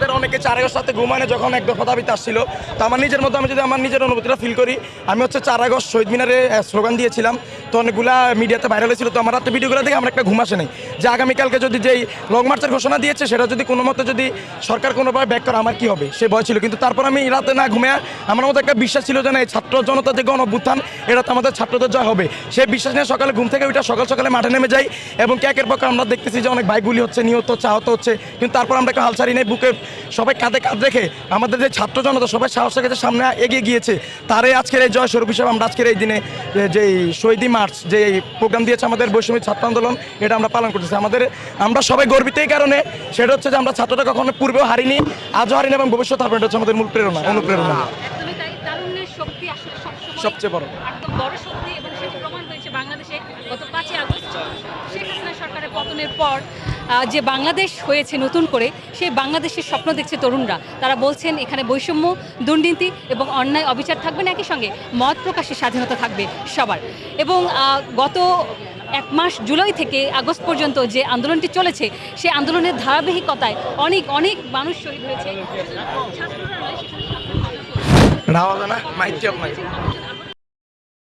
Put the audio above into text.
আমাদের অনেকে চার সাথে ঘুমানে যখন এক দফা দাবিতে আসছিল। তো আমার নিজের মধ্যে আমি যদি আমার নিজের অনুভূতিটা ফিল করি, আমি হচ্ছে চার আগস্ট শহীদ মিনারে স্লোগান দিয়েছিলাম। তো অনেকগুলা মিডিয়াতে ভাইরাল হয়েছিল। তো আমার রাতে ভিডিওগুলো দেখে আমার একটা ঘুম আসে নাই। যে আগামীকালকে যদি যেই লং মার্চের ঘোষণা দিয়েছে, সেটা যদি কোনো মতে যদি সরকার কোনোভাবে ব্যাক করে, আমার কি হবে? সে ভয় ছিল। কিন্তু তারপর আমি রাতে না ঘুমিয়ে আমার মধ্যে একটা বিশ্বাস ছিল যে না, এই ছাত্র জনতা যে গণ অভ্যুত্থান এটা তো আমাদের ছাত্রদের জয় হবে। সেই বিশ্বাস নিয়ে সকালে ঘুম থেকে ওইটা সকাল সকালে মাঠে নেমে যাই এবং ক্যাকের পক্ষে আমরা দেখতেছি যে অনেক বাইকগুলি হচ্ছে, নিহত হচ্ছে আহত হচ্ছে। কিন্তু তারপর আমরা একটা হাল ছাড়ি নেই, বুকে সবাই কাঁধে কাঁধ রেখে আমাদের যে ছাত্র জনতা সবাই সাহসের কাছে সামনে এগিয়ে গিয়েছে। তারাই আজকের এই জয় স্বরূপ হিসেবে আমরা আজকের এই দিনে যে- শহীদি মার্চ যে প্রোগ্রাম দিয়েছে আমাদের বৈষম্য ছাত্র আন্দোলন এটা আমরা পালন করতেছি। আমাদের আমরা সবাই গর্বিত এই কারণে। সেটা হচ্ছে যে আমরা ছাত্রটা কখনো পূর্বেও হারিনি আজও হারিনি এবং ভবিষ্যৎ হারবে এটা হচ্ছে আমাদের মূল প্রেরণা অনুপ্রেরণা। সবসময় সবচেয়ে বড়। বড় শক্তি এবং সেটি প্রমাণ হয়েছে বাংলাদেশে গত পাঁচই আগস্ট শেখ হাসিনা সরকারের পতনের পর। যে বাংলাদেশ হয়েছে নতুন করে, সেই বাংলাদেশের স্বপ্ন দেখছে তরুণরা। তারা বলছেন, এখানে বৈষম্য, দুর্নীতি এবং অন্যায় অবিচার থাকবে না, একই সঙ্গে মত প্রকাশের স্বাধীনতা থাকবে সবার। এবং গত এক মাস জুলাই থেকে আগস্ট পর্যন্ত যে আন্দোলনটি চলেছে, সেই আন্দোলনের ধারাবাহিকতায় অনেক অনেক মানুষ শহীদ হয়েছে।